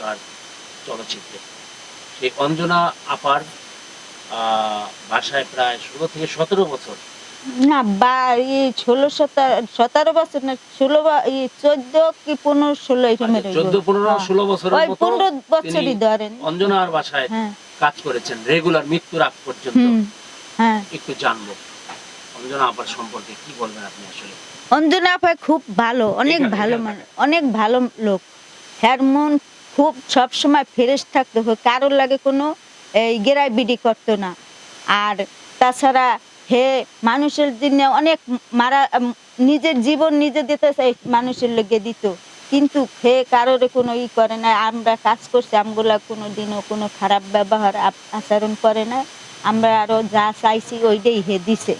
পুরস্কার চলচ্চিত্রে। সেই অঞ্জনা আপার বাসায় প্রায় ষোলো থেকে সতেরো বছর। না বা এই ষোলো সতেরো বছর না ষোলো বা- এই চোদ্দ কি পনেরো ষোলো চোদ্দ পনেরো হ্যাঁ। ষোলো মতো পনেরো বছরই ধরেন। অঞ্জনার বাসায় হ্যাঁ। কাজ করেছেন রেগুলার মৃত্যুর আগ পর্যন্ত। হ্যাঁ। একটু জানব। অঞ্জনা আপার সম্পর্কে কি বলবেন আপনি আসলে? অঞ্জনা আপা খুব ভালো অনেক ভালো মানে অনেক ভালো লোক। হ্যার মন খুব সবসময় ফ্রেশ থাকতে থাকতো কারোর লাগে কোনো, এই গেরাই বিডি করতো না। আর তাছাড়া হে মানুষের জন্য অনেক মারা নিজের জীবন নিজে দিতে চাই মানুষের লোকে দিত। কিন্তু হে কারোর কোনো ই করে না, আমরা কাজ করছি, আমগুলা কোনো দিনও কোনো খারাপ ব্যবহার আচরণ করে না। আমরা আরও যা চাইছি ওইটাই হে দিছে।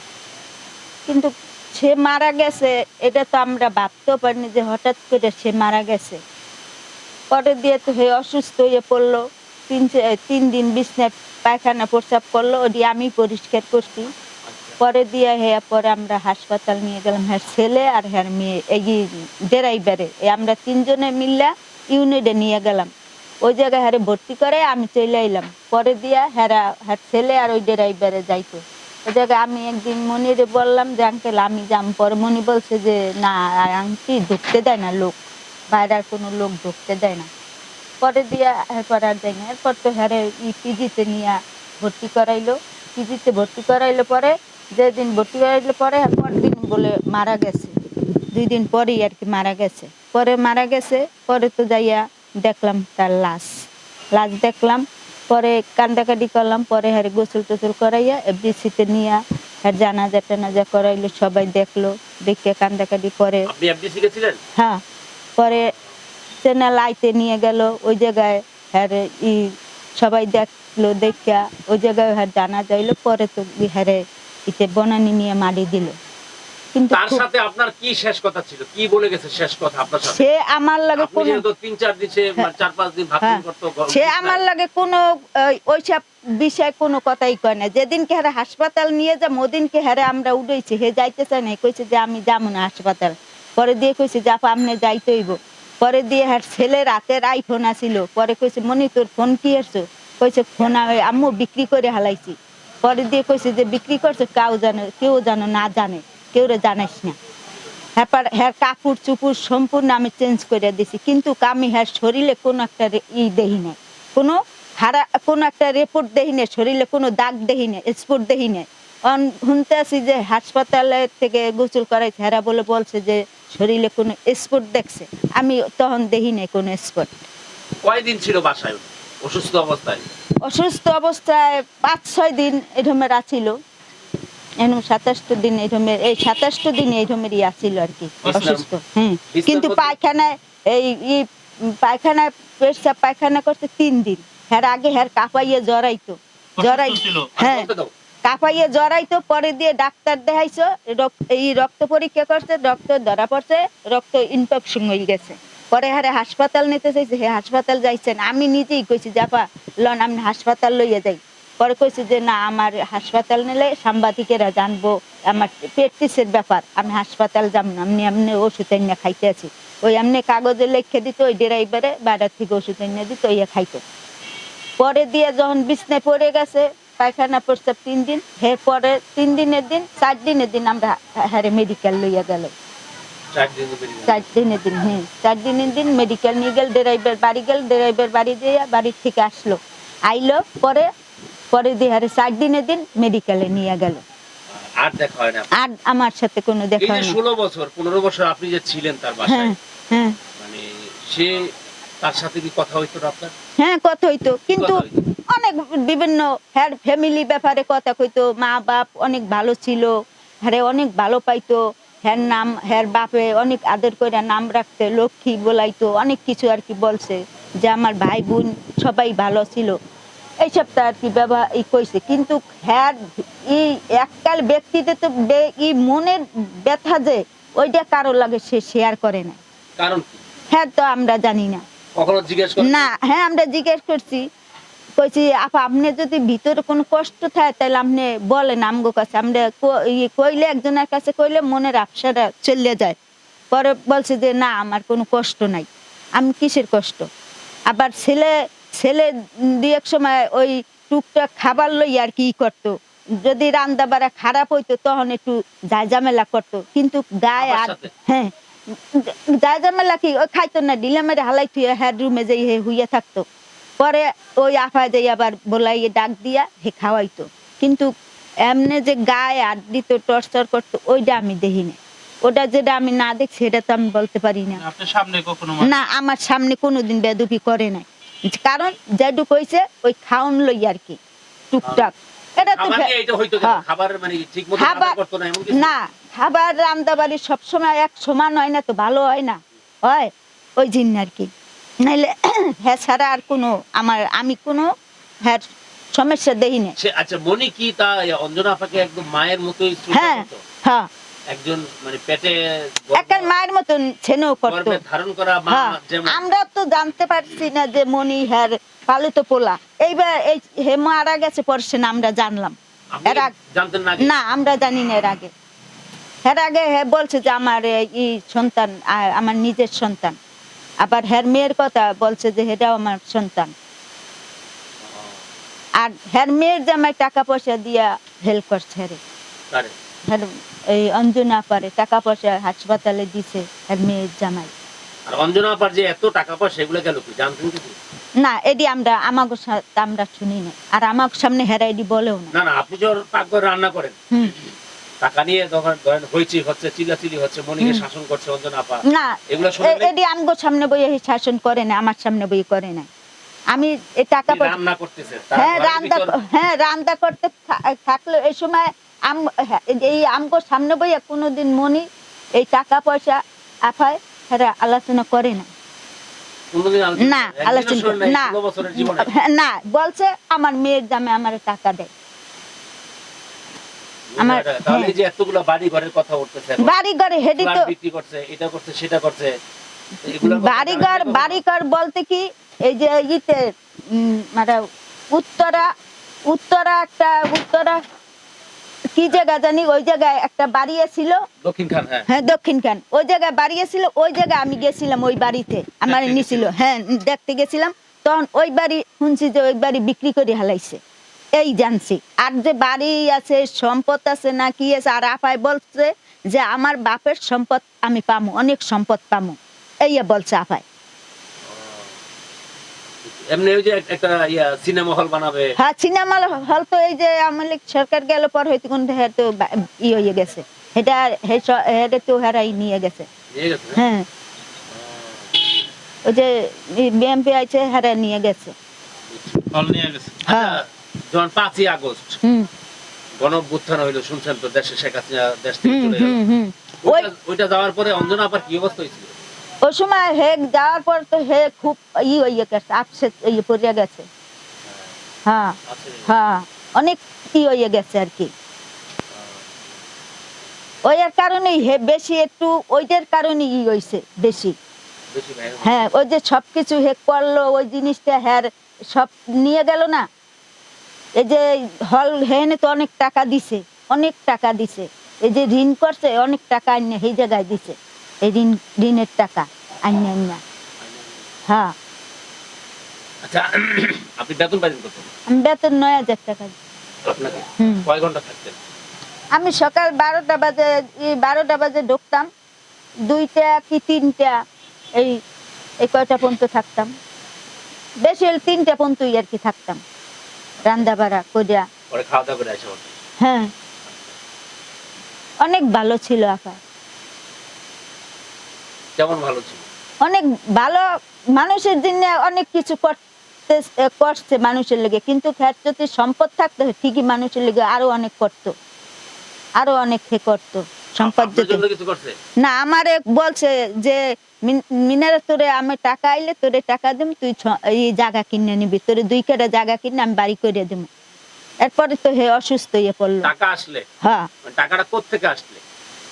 কিন্তু সে মারা গেছে, এটা তো আমরা ভাবতেও পারিনি যে হঠাৎ করে সে মারা গেছে। পরে দিয়ে তো হয়ে অসুস্থ হয়ে পড়ল। তিন তিন দিন বিছনায় পায়খানা প্রস্রাব করল ওটি আমি পরিষ্কার করছি। পরে দিয়ে হে পরে আমরা হাসপাতাল নিয়ে গেলাম। হ্যাঁ ছেলে আর হ্যাঁ মেয়ে এই ড্রাইভারে আমরা তিনজনে মিললা ইউনিটে নিয়ে গেলাম। ওই জায়গায় হারে ভর্তি করে আমি চলে এলাম পরে দিয়া হেরা হ্যাঁ ছেলে আর ওই ড্রাইভারে যাইতো। ওই জায়গায় আমি একদিন মনিরে বললাম যে আঙ্কেল আমি যাম। পরে মনি বলছে যে না আংটি ঢুকতে দেয় না লোক। বাইরে আর কোনো লোক ঢুকতে দেয় না। পরে দিয়া এরপর আর যাই না। এরপর তো হ্যারে ই পিজিতে নিয়ে ভর্তি করাইলো। পিজিতে ভর্তি করাইলো পরে যেদিন ভর্তি করাইলো পরে পরদিন বলে মারা গেছে। দুই দিন পরেই আর কি মারা গেছে। পরে মারা গেছে পরে তো যাইয়া দেখলাম তার লাশ। লাশ দেখলাম পরে কান্দাকাটি করলাম পরে হারে গোসল টোসল করাইয়া এফডিসিতে নিয়ে আর জানাজা টানাজা করাইলো সবাই দেখল দেখে কান্দাকাটি করে। হ্যাঁ। পরে চ্যানেল আইতে নিয়ে গেল ওই জায়গায় হ্যাঁ ই সবাই দেখল দেখা ওই জায়গায় হ্যাঁ জানা যাইলো পরে তো হ্যারে ইতে বনানি নিয়ে মারি দিল। কিন্তু তার সাথে আপনার কি শেষ কথা ছিল? কি বলে গেছে শেষ কথা আপনার সাথে? সে আমার লাগে কোনো তিন চার দিন সে মানে চার পাঁচ দিন ভাত হ্যাঁ। সে আমার লাগে কোনো ওইসব বিষয়ে কোনো কথাই কয় না। যেদিনকে হারে হাসপাতাল নিয়ে যাম ওদিনকে হারে আমরা উঠেছি হে যাইতে চাই না কইছে যে আমি যাব না হাসপাতাল। পরে দিয়ে কইছে যে, আপা আপনি যাইতে হইব। পরে দিয়ে হার ছেলে রাতের আইফোন আসিল। পরে কইছে মনি তোর ফোন কি আসছো কইছে, ফোন আমি- আম্মু, বিক্রি করে হালাইছি। পরে দিয়ে কইছে যে, বিক্রি করছে? কাউ জানে, কেউ জানো, না জানে, কেউ জানাইস না। হ্যাপার হ্যার কাপড় চুপুর সম্পূর্ণ আমি চেঞ্জ করে দিছি। কিন্তু আমি হ্যার শরীরে কোনো একটা ই দেহি নাই। কোনো হারা, কোনো একটা রিপোর্ট দেহি নাই, শরীরে কোনো দাগ দেহি নাই স্পট দেহি নাই। শুনতে আছি যে হাসপাতালে থেকে গোসল করাই হেরা বলে, বলছে যে শরীরে কোনো স্পট দেখছে? আমি তখন দেহি নাই কোনো স্পট কয়দিন ছিল বাসায়? অসুস্থ অবস্থায়? অসুস্থ অবস্থায় পাঁচ ছয় দিন এরমের আছিল এনু সাতাশটো দিন এরমের এই সাতাশটো দিন এরমের ইয়া ছিল আর কি অসুস্থ। হ্যাঁ কিন্তু পায়খানায় এই ই পায়খানায় পেশাব পায়খানা করতে তিন দিন। হ্যার আগে হ্যার কাঁপাইয়ে জড়াইতো। জড়াই হ্যাঁ। কাঁপাইয়ে জড়াইতো, পরে দিয়ে ডাক্তার দেখাইছো এই রক্ত পরীক্ষা করছে, রক্ত ধরা পড়ছে, রক্ত ইনফেকশন হয়ে গেছে। পরে হারে হাসপাতাল নিতে চাইছে, হে হাসপাতাল যাইছেন। আমি নিজেই কইছি যাপা লন, আমি হাসপাতাল লইয়া যাই। পরে কইছি যে, না, আমার হাসপাতাল নিলে সাংবাদিকেরা জানব, আমার প্র্যাকটিসের ব্যাপার, আমি হাসপাতাল যাব না এমনি এমনি ওষুধ এনে খাইতে আছি। ওই এমনি কাগজে লিখে দিত, ওই ড্রাইভারে বাইরের থেকে ওষুধ এনে দিত, ওইয়া খাইতো। পরে দিয়ে যখন বিছনায় পড়ে গেছে পায়খানা প্রস্তাব তিন দিন এর পরে তিন দিনের দিন চার দিনের দিন আমরা হারে মেডিকেল লইয়া গেল। চার দিনের দিন হ্যাঁ চার দিনের দিন মেডিকেল নিয়ে গেল ড্রাইভার বাড়ি গেল ড্রাইভার বাড়ি দিয়ে বাড়ি থেকে আসলো। আইলো পরে পরে দিয়ে হারে চার দিনের দিন মেডিকেলে নিয়ে গেল। আর দেখা হয় না? আর আমার সাথে কোনো দেখা যে হয়নি ষোলো বছর পনেরো বছর আপনি যে ছিলেন তার হ্যাঁ বাসায় হ্যাঁ। মানে সে তার সাথে কি কথা হইতো আপনার? হ্যাঁ কথা হইতো। কিন্তু অনেক বিভিন্ন হ্যার ফ্যামিলি ব্যাপারে কথা কইতো। মা বাপ অনেক ভালো ছিল হ্যারে অনেক ভালো পাইতো। হ্যার নাম হ্যার বাপে অনেক আদর করে নাম রাখতে লক্ষ্মী বলাইতো অনেক কিছু আর কি বলছে যে আমার ভাই বোন সবাই ভালো ছিল। এইসব তো আর কি ব্যবহার ই কইছে। কিন্তু হ্যার ই এককাল ব্যক্তিতে তো ই মনের ব্যথা যে ওইটা কারও লাগে সে শেয়ার করে না। কারণ হ্যাঁ তো আমরা জানি না। কখনো জিজ্ঞেস না হ্যাঁ আমরা জিজ্ঞেস করছি। কইছি আপা আপনি যদি ভিতরে কোনো কষ্ট থাকে তাহলে আপনি বলেন আমগো কাছে। আমরা ইয়ে কইলে একজনের কাছে কইলে মনের আফসাটা চলে যায়। পরে বলছে যে না আমার কোনো কষ্ট নাই। আমি কিসের কষ্ট? আবার ছেলে ছেলে দিয়ে এক সময় ওই টুকটাক খাবার লই আর কি করতো। যদি রান্না বাড়া খারাপ হইতো তখন একটু ঝামেলা করতো। কিন্তু গায়ে আর হ্যাঁ। যা ঝামেলা কি ওই খাইতো না ডিলে মেরে হালাই থুয়ে হ্যাঁ রুমে যাই হে হুইয়া থাকতো পরে ওই আফা যাই আবার বলাইয়ে ডাক দিয়া হে খাওয়াইতো কিন্তু এমনি যে গায়ে দিত টর্চার করতো ওইটা আমি দেখিনি ওটা যেটা আমি না দেখছি সেটা তো আমি বলতে পারি না না আমার সামনে কোনোদিন বেদুপি করে নাই কারণ যেটুক হয়েছে ওই খাওন লই আর কি টুকটাক এটা তো? হ্যাঁ। মানে না? না খাবার রান্না বাড়ি সবসময় এক সমান হয় না তো ভালো হয় না? হয়? ওই জিন আর কি। নাইলে হ্যাঁ ছাড়া আর কোনো আমার আমি কোনো হ্যাঁ সমস্যা দেখি না। আচ্ছা মনি কি তা অঞ্জনা আপাকে একদম মায়ের মতোই হ্যাঁ হ্যাঁ। একজন মানে পেটে একার মায়ের মতন ছেনেও করতো। ধারণ করা মা হ্যাঁ যেমন আমরা তো জানতে পারছি না যে মনি হ্যার পালিত পোলা। এইবার এই হে মারা গেছে পর সে না আমরা জানলাম। এর আগ- জানতেন না? না আমরা জানি না এর আগে। এর আগে হ্যাঁ বলছে যে আমার এই সন্তান আমার নিজের সন্তান। আবার হের মেয়ের কথা বলছে যে এটাও আমার সন্তান। আর হের মেয়ের জামাই টাকা পয়সা দিয়া হেল্প করছে হেরে কারে? হের এই অঞ্জনা পারে টাকা পয়সা হাসপাতালে দিছে হের মেয়ের জামাই। আর অঞ্জনা আপার যে এত টাকা পয়সা এগুলো গেল কি জানতেন কিছু না এডি আমরা আমাকে আমরা শুনি না। আর আমার সামনে হেরা এডি বলেও না। না আপনি যখন পাকঘরে রান্না করেন হুম। টাকা নিয়ে ধরেন হচ্ছে হচ্ছে মনিকে শাসন করছে অঞ্জনা আপা। না এগুলো এডি আমগো সামনে বই শাসন করে না আমার সামনে বই করে না। আমি এই টাকা রান্না করতেছে হ্যাঁ রান্না হ্যাঁ রান্না করতে থাকলে এই সময় আম হ্যাঁ, এই আমগো সামনে বইয়া কোনোদিন মনি এই টাকা পয়সা আফায় হেরা আলোচনা করে না। না আলোচনা না হ্যাঁ, না বলছে আমার মেয়ের দামে আমার টাকা দেয়। আমার- তাহলে হ্যাঁ। যে এতগুলো বাড়ি ঘরের কথা উঠতেছে বাড়ি ঘরে হেডি তো বিক্রি করছে এটা করছে সেটা করছে জানেন না কখনো? বাড়িঘর বলতে কি এই যে ইতে মানে উত্তরা উত্তরা একটা উত্তরা কি জায়গা জানি? ওই জায়গায় একটা বাড়ি ছিল দক্ষিণ খান হ্যাঁ। হ্যাঁ দক্ষিণ খান। ওই জায়গায় বাড়ি ছিল ওই জায়গায় আমি গেছিলাম ওই বাড়িতে। আমার নিছিল হ্যাঁ দেখতে গেছিলাম। তখন ওই বাড়ি শুনছি যে ওই বাড়ি বিক্রি করে হালাইছে। এই জানছি। আর যে বাড়ি আছে সম্পদ আছে না কি আছে আর আপায় বলছে যে আমার বাপের সম্পদ আমি পামু অনেক সম্পদ পামু। এই বলছে আপায় এমনি ওই যে একটা ইয়া সিনেমা হল বানাবে। হ্যাঁ সিনেমা হল তো এই যে আমলি সরকার গেল পর হয়তো কোন হ্যাঁ তো ই হয়ে গেছে। এটা তো হেরাই নিয়ে গেছে? হ্যাঁ। ওই যে বিএমপি আছে হেরা নিয়ে গেছে। হল নিয়ে গেছে। আচ্ছা হ্যাঁ। যখন পাঁচই আগস্ট গণ হইল শুনছেন তো দেশে শেখ হাসিনা দেশ থেকে চলে গেল। ওইটা- যাওয়ার পরে অঞ্জনা আপার কি অবস্থা হয়েছিল? ওই সময় যাওয়ার পর তো হে খুব ই হয়ে গেছে আপসে ইয়ে পড়ে গেছে। হ্যাঁ হ্যাঁ অনেক ই হয়ে গেছে আর কি। ওই এর কারণেই হে বেশি একটু ওইটার কারণে ই হয়েছে বেশি। হ্যাঁ ওই যে সব কিছু হে করল ওই জিনিসটা হ্যার সব নিয়ে গেল না। এই যে হল হেনে তো অনেক টাকা দিছে অনেক টাকা দিছে। এই যে ঋণ করছে অনেক টাকা আন্য সেই জায়গায় দিছে। এই ঋণ ঋণের টাকা আন্য আন্য হ্যাঁ। আচ্ছা আপনি বেতন পাইতেন কত? আমি বেতন নয় হাজার টাকা আপনাকে। কয় ঘণ্টা থাকতেন? আমি সকাল বারোটা বাজে বারোটা বাজে ঢুকতাম। দুইটা কি তিনটা এই এই কয়টা পর্যন্ত থাকতাম? বেশি হলে তিনটা পর্যন্তই আর কি থাকতাম। রান্না বাড়া করিয়া। খাওয়া দাওয়া করে আসে হ্যাঁ। অনেক ভালো ছিল আপা কেমন ভালো ছিল। অনেক ভালো মানুষের জন্য অনেক কিছু করতে করছে মানুষের লেগে। কিন্তু খের যদি সম্পদ থাকতো ঠিকই মানুষের লেগে আরও অনেক করতো। আরও অনেক করতো। সম্পদ যদি না আমারে বলছে যে মিনারে তোরে আমি টাকা আইলে তোরে টাকা দিম তুই এই জায়গা কিনে নিবি। তোরে দুই কেটা জায়গা কিনে আমি বাড়ি করে দিব এরপরে তো হে অসুস্থ হয়ে পড়ল। টাকা আসলে? হ্যাঁ। টাকাটা কোত্থেকে আসলে?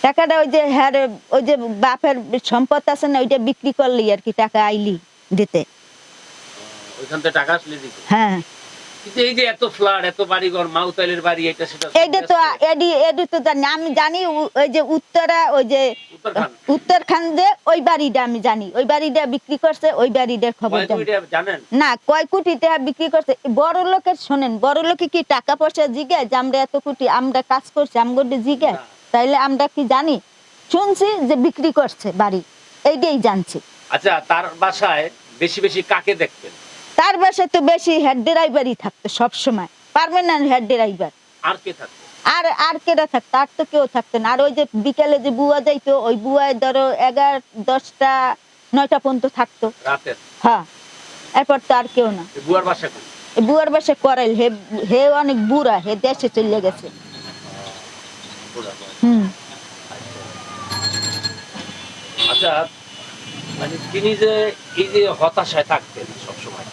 টাকাটা ওই যে হ্যাঁ ওই যে বাপের সম্পদ আছে না ওইটা বিক্রি করলি আর কি টাকা আইলি দিতে। ওইখান থেকে টাকা আসলে দিত হ্যাঁ। কিন্তু এই যে এত ফ্লাড এত বাড়িঘর মাউতাইলের বাড়ি এটা সেটা এইটা তো এডি এডি তো জানি আমি জানি ওই যে উত্তরা ওই যে উত্তরখান। উত্তরখান্দে ওই বাড়িটা আমি জানি ওই বাড়িটা বিক্রি করছে ওই বাড়িটার খবর জানেন? না কয় কোটি টাকা বিক্রি করছে বড় লোকের শোনেন বড় লোকে কি টাকা পয়সা জিগায় যে আমরা এত কোটি আমরা কাজ করছি আমগোটে জিগায়? না। তাইলে আমরা কি জানি? শুনছি যে বিক্রি করছে বাড়ি এইটাই জানছি। আচ্ছা তার বাসায় বেশি বেশি কাকে দেখতেন তার বাসায় তো বেশি হেড ড্রাইভারই থাকতো সব সময় পারবেন হেড ড্রাইভার। আর কে থাকতো? আর আর কেরা থাকতো? আর তো কেউ থাকতো না। আর ওই যে বিকালে যে বুয়া যাইতো ওই বুয়ায় ধরো এগারো দশটা নয়টা পর্যন্ত থাকতো। হ্যাঁ। এরপর তো আর কেউ না। বুয়ার বাসা বুয়ার বাসা করাইল। হে হে অনেক বুড়া হে দেশে চলে গেছে। হুম। আচ্ছা মানে তিনি যে এই যে হতাশায় থাকতেন সবসময়।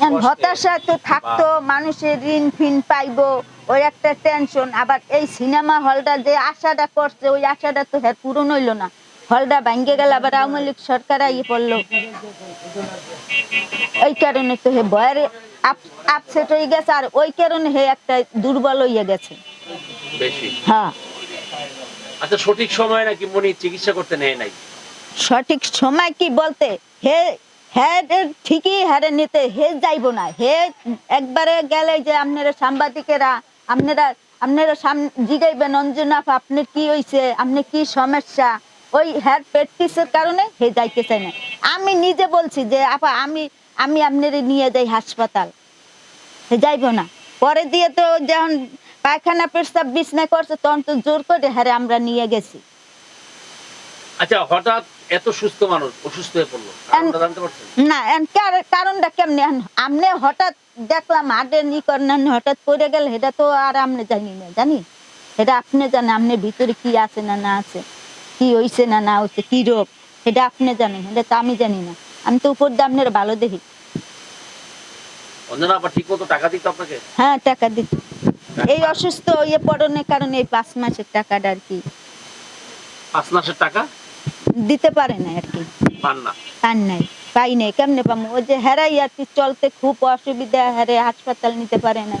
হতাশা তো থাকতো মানুষের ঋণ ফিন পাইবো ওই একটা টেনশন আবার এই সিনেমা হলটা যে আশাটা করছে ওই আশাটা তো হ্যাঁ পূরণ হইল না। হলটা ভাঙ্গে গেল আবার আওয়ামী লীগ সরকার আইয়ে পড়ল। ওই কারণে তো হে ভয়ের আপসেট হয়ে গেছে আর ওই কারণে হে একটা দুর্বল হয়ে গেছে। হ্যাঁ। আচ্ছা সঠিক সময় নাকি মনি চিকিৎসা করতে নেয় নাই? সঠিক সময় কি বলতে? হে হ্যাঁ ঠিকই হারে নিতে হে যাইবো না। হে একবারে গেলে যে আপনারা সাংবাদিকেরা আপনারা আপনারা সাম- জিগাইবেন অঞ্জনা আপা, আপনার কি হইছে? আপনি কি সমস্যা? ওই হেয়ার প্র্যাকটিসের কারণে হে যাইতে চাই না। আমি নিজে বলছি যে আপা আমি আমি আপনার নিয়ে যাই হাসপাতাল। হে যাইবো না। পরে দিয়ে তো যখন পায়খানা পেশাব বিছনা করছে তখন তো জোর করে হারে আমরা নিয়ে গেছি। আচ্ছা হঠাৎ এত সুস্থ মানুষ অসুস্থ হয়ে পড়ল। জানতে পারছেন? না কারণটা কেমনে? আমনে হঠাৎ দেখলাম হাটে নি করেন হঠাৎ পড়ে গেল এটা তো আর আমনে জানি না জানি? এটা আপনি জানেন আপনার ভিতরে কি আছে না না আছে কি হইছে না না হইছে কি রোগ? এটা আপনি জানেন এটা তো আমি জানি না। আমি তো উপর দিয়ে আপনার ভালো দেখি। অঞ্জনা আবার ঠিক মতো টাকা দিত আপনাকে? হ্যাঁ টাকা দিত। এই অসুস্থ ইয়ে পড়নের কারণে এই পাঁচ মাসের টাকাটা আর কি। পাঁচ মাসের টাকা? দিতে পারে না আর কি। পান নাই পাই নাই। কেমনে পাবো ওই যে হেরাই আর কি চলতে খুব অসুবিধা হেরে হাসপাতাল নিতে পারে না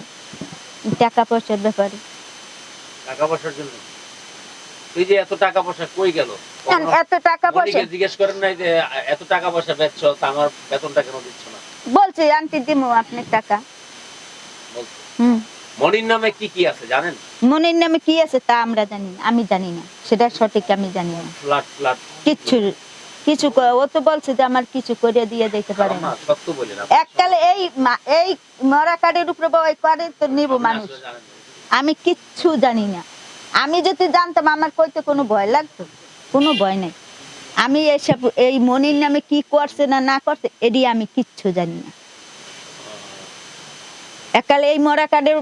টাকা পয়সার ব্যাপারে। টাকা পয়সার জন্য? এই যে এত টাকা পয়সা কই গেল? এত টাকা পয়সা? জিজ্ঞেস করেন নাই যে এত টাকা পয়সা বেচছ তা আমার বেতনটা কেন দিচ্ছ না? বলছে আন্টি দিমু আপনার টাকা। বলছে। হুম। মনির নামে কি কি আছে জানেন? মনের নামে কি আছে তা আমরা জানি না আমি জানি না। সেটা সঠিক আমি জানি না। ফ্ল্যাট ফ্ল্যাট কিচ্ছু কিছু ও তো বলছে যে আমার কিছু করে দিয়ে দিতে পারে না। সত্য বলেন এককালে এই এই মরা কার্ডের উপরে বা ওই কার্ডে তো নিব মানুষ। আমি কিচ্ছু জানি না। আমি যদি জানতাম আমার কইতে কোনো ভয় লাগতো কোনো ভয় নেই। আমি এসব এই মনির নামে কি করছে না না করছে এডি আমি কিচ্ছু জানি না। একালে এই মরা কার্ডের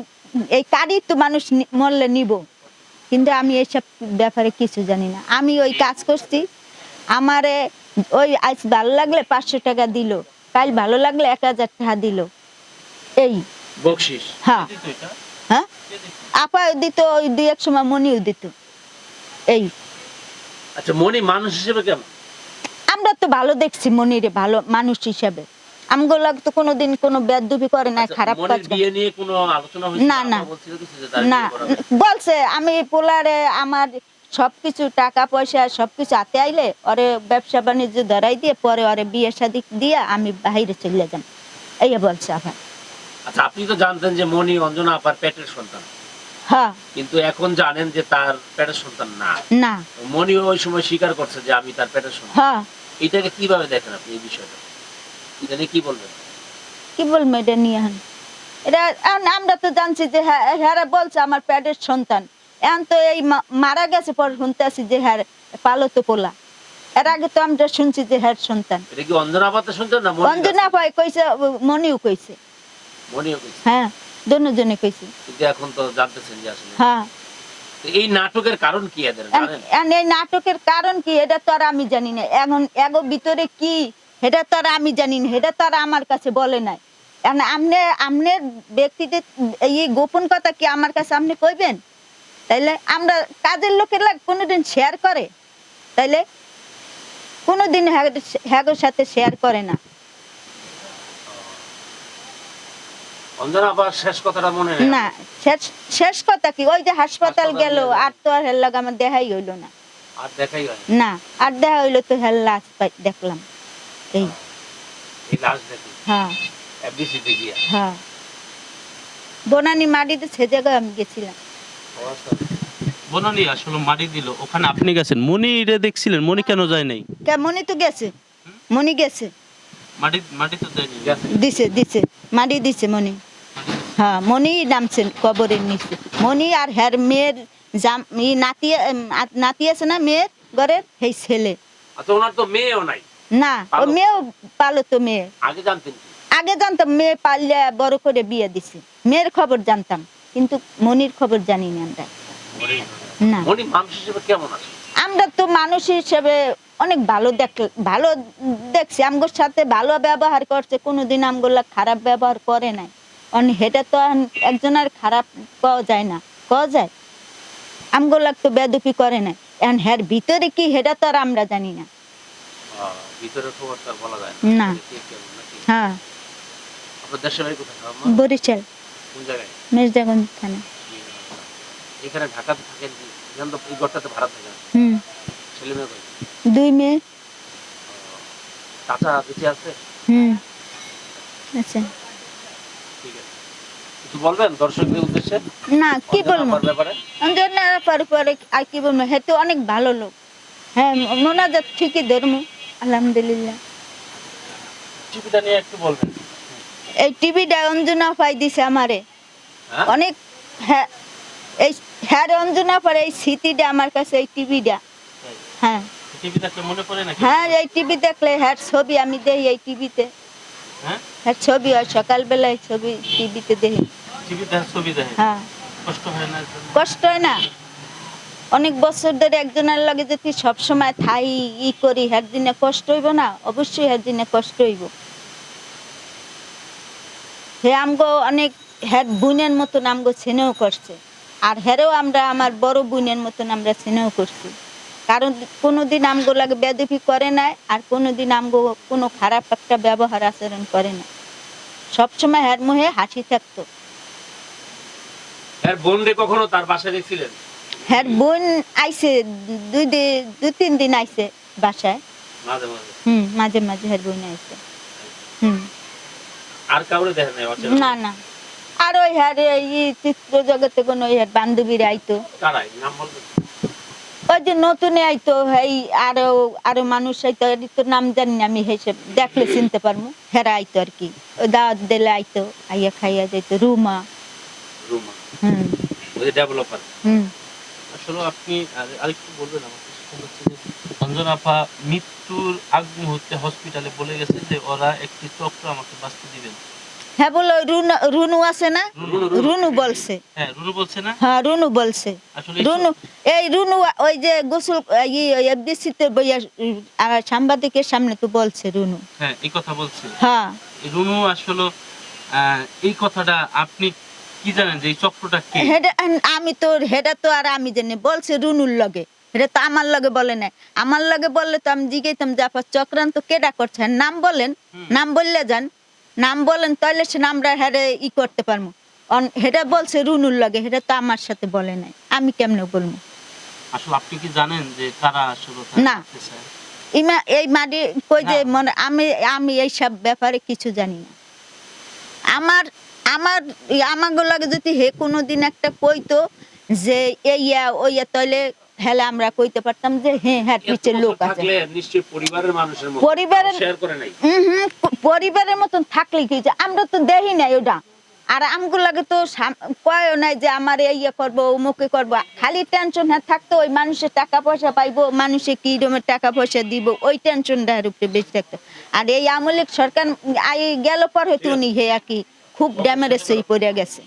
এই কার্ডই তো মানুষ মরলে নিব। কিন্তু আমি এইসব ব্যাপারে কিছু জানি না। আমি ওই কাজ করছি। আমারে ওই আজ ভালো লাগলে পাঁচশো টাকা দিল কাল ভালো লাগলে এক হাজার টাকা দিল। এই। হ্যাঁ। হ্যাঁ? আপা দিত ওই দুই এক সময় মনিও দিত। এই। আচ্ছা মনি মানুষ হিসেবে কেমন? আমরা তো ভালো দেখছি মনিরে ভালো মানুষ হিসাবে। তো কোনোদিন কোনো বেদবি করে না আচ্ছা, খারাপ কাজ করে। বিয়ে নিয়ে কোনো আলোচনা হয়েছিল না, না। না বলছে আমি পোলারে আমার সবকিছু টাকা পয়সা সবকিছু হাতে আইলে ওরে ব্যবসা বাণিজ্য ধরাই দিয়ে পরে ওরে বিয়ে শাদি দিয়ে আমি বাইরে চলে যাম। এই বলছে আবার। আচ্ছা আপনি তো জানতেন যে মনি অঞ্জনা আপার পেটের সন্তান। হ্যাঁ। কিন্তু এখন জানেন যে তার পেটের সন্তান না। না। মনিও ওই সময় স্বীকার করছে যে আমি তার পেটের সন্তান। হ্যাঁ। এটাকে কীভাবে দেখেন আপনি এই বিষয়টা? এটা নিয়ে কি বলবেন? কি বলব এটা নিয়ে? এখন এটা এখন আমরা তো জানছি যে হ্যাঁ হ্যাঁ বলছে আমার প্যাডের সন্তান। এখন তো এই মারা গেছে পর শুনতে আছি যে হ্যাঁ পালতো পোলা। এর আগে তো আমরা শুনছি যে হ্যাঁ সন্তান। এটা কি অঞ্জনা শুনতেন না অঞ্জনা? কইছে? মনিও কইছে মনিও কইছে। হ্যাঁ দোনোজনে কইছে। কিন্তু এখন তো জানতেছেন যে আসলে হ্যাঁ। এই নাটকের কারণ কি এদের জানেন? এই নাটকের কারণ কি এটা তো আর আমি জানি না। এখন এগো ভিতরে কি এটা তো আর আমি জানি না এটা তো আর আমার কাছে বলে নাই। আপনি আপনার ব্যক্তিদের এই গোপন কথা কি আমার কাছে আপনি কইবেন? তাইলে আমরা কাজের লোকেরা কোনোদিন শেয়ার করে। তাইলে কোনোদিন হ্যাগোর সাথে শেয়ার করে না। না শেষ শেষ কথা কি? ওই যে হাসপাতাল গেল। আর তো আর আমার দেখাই হইল না। আর দেখাই না আর দেখা হইল তো পাই- দেখলাম। এই। এই লাশ দেখি। হ্যাঁ। এফডিসিতে গিয়া। হ্যাঁ। বনানি মাটিতে সে জায়গায় আমি গেছিলাম। বনানি আসলে মাটি দিল। ওখানে আপনি গেছেন। মনি রে দেখছিলেন। মনি কেন যায় নাই? কে মনি তো গেছে। মনি গেছে। মাটি মাটি তো দেয়নি গেছে। দিছে দিছে। মাটি দিছে মনি। হ্যাঁ মনি নামছে কবরের নিচে। মনি আর হের মেয়ের জাম ই নাতি নাতি আছে না মেয়ের ঘরের? সেই ছেলে। আচ্ছা ওনার তো মেয়েও নাই। না ও। মেয়েও পালো তো মেয়ে। আগে জানতেন আগে জানতাম মেয়ে পাললে বড় করে বিয়ে দিছে। মেয়ের খবর জানতাম কিন্তু মনির খবর জানি না আমরা। না। মনি মানুষ হিসেবে কেমন আছে? আমরা তো মানুষ হিসেবে অনেক ভালো দেখ ভালো দেখছি। আমগোর সাথে ভালো ব্যবহার করছে কোনোদিন আমগুলা খারাপ ব্যবহার করে নাই। অন হেটা তো একজনের খারাপ পাওয়া যায় না। পাওয়া যায়? আমগুলা তো বেদুপি করে নাই। এখন হের ভিতরে কি হেটা তো আর আমরা জানি না। ভিতরের খবর তো আর বলা যায় না। কে কেমন নাকি? হ্যাঁ। আপনার দেশের বাড়ি কোথায়? বরিশাল। কোন জায়গায়? মির্জাগঞ্জ থানা। এখানে ঢাকাতে থাকেন কি? তো এই ঘরটাতে ভাড়া থাকেন হুম। ছেলে মেয়ে দুই মেয়ে। চাচা বেঁচে আছে? হুম। আচ্ছা। ঠিক আছে। কিছু বলবেন দর্শকদের উদ্দেশ্যে? না কি বলব? আপার ব্যাপারে? অঞ্জনা পরে পরে আর কি বলব? হ্যাঁ তো অনেক ভালো লোক। হ্যাঁ মোনাজাত ঠিকই ধর্ম। আলহামদুলিল্লাহ। টিভিটা নিয়ে একটু বলবেন। এই টিভিটা অঞ্জনা পাই দিছে আমারে। হ্যাঁ? অনেক হ্যাঁ এই হ্যাঁ অঞ্জনা পরে এই স্মৃতিটা আমার কাছে এই টিভিটা। হ্যাঁ। টিভি দেখলে মনে পড়ে নাকি? হ্যাঁ এই টিভি দেখলে হ্যাঁ ছবি আমি দেখি এই টিভিতে। হ্যাঁ? হ্যাঁ ছবি হয় সকালবেলায় ছবি টিভিতে দেখি। টিভি ছবি দেখে। হ্যাঁ। কষ্ট হয় না? কষ্ট হয় না? অনেক বছর ধরে একজনের লগে যদি সবসময় থাই, ই করি, হ্যার দিনে কষ্ট হইব না? অবশ্যই হ্যার দিনে কষ্ট হইব। হে আমগো অনেক হ্যার বোনের মতন আমগো স্নেহ করছে। আর হেরেও আমরা, আমার বড় বোনের মতন আমরা স্নেহ করছি। কারণ কোনোদিন আমগো লাগে বেদপি করে নাই, আর কোনোদিন আমগো কোনো খারাপ একটা ব্যবহার আচরণ করে না সবসময় হ্যার মুহে হাসি থাকতো। বোন কখনো তার দেখছিলেন? হ্যাঁ বোন আইছে দুই দি- তিন দিন আইছে বাসায়। হুম মাঝে মাঝে হ্যাঁ বোন আইছে। হুম। আর কাউরে দেখেন না না। আর ওই হ্যাঁ এই চিত্র জগতে কোনো ওই হ্যাঁ বান্ধবীরা আইতো। ওই যে নতুনে আইতো এই আরও আরও মানুষ আইতো এর তো নাম জানি না আমি হিসেব দেখলে চিনতে পারব হেরা আইতো আর কি। ওই দাওয়াত দিলে আইতো আইয়া খাইয়া যেত রুমা। রুমা? হুম। ডেভেলপার? হুম। আসলে আপনি আরেকটু বলবেন আমাকে সেটা হচ্ছে যে অঞ্জনা আপা মৃত্যুর আগ মুহূর্তে হসপিটালে বলে গেছে যে ওরা একটি চক্র আমাকে বাঁচতে দিবেন। হ্যাঁ বলো রুনু আছে না? রুনু, বলছে। হ্যাঁ রুনু বলছে না? হ্যাঁ রুনু বলছে। রুনু এই রুনু ওই যে গোসল এফডিসিতে সাংবাদিকের সামনে তো বলছে রুনু। হ্যাঁ এই কথা বলছে। হ্যাঁ। রুনু আসলে এই কথাটা আপনি কি জানেন যে এই চক্রটা কি? হেডা আমি তো হেডা তো আর আমি জানি বলছে রুনুর লগে। এটা তো আমার লগে বলে নাই। আমার লগে বললে তো আমি যে চক্রান্ত কেডা করছে? নাম বলেন নাম বললে যান। নাম বলেন তাহলে সে নামরা হেরে ই করতে পারব হেডা বলছে রুনুর লগে হেডা তো আমার সাথে বলে নাই। আমি কেমনে বলব আসলে আপনি কি জানেন যে কারা আসলে না। ইমা এই মাটি কই যে না। মনে আমি আমি এই সব ব্যাপারে কিছু জানি না। আমার আমার আমাকে লাগে যদি হে কোনোদিন একটা কইতো যে এইয়া ওইয়া তাহলে হেলে আমরা কইতে পারতাম যে হ্যাঁ হ্যাঁ পিছের লোক আছে। পরিবারের মানুষের পরিবারের- হুম, মতন থাকলে কি আমরা তো দেখি নাই ওটা। আর আমগো লাগে তো কয়ও নাই যে আমার এই ইয়ে করব অমুকে করব। খালি টেনশন হ্যাঁ থাকতো ওই মানুষের টাকা পয়সা পাইবো মানুষে কি রকমের টাকা পয়সা দিব ওই টেনশনটা উপরে বেশি থাকতো। আর এই আমলিক সরকার আই গেল পর হয়তো উনি হে আর কি খুব ড্যামেজ হয়ে পড়ে গেছে।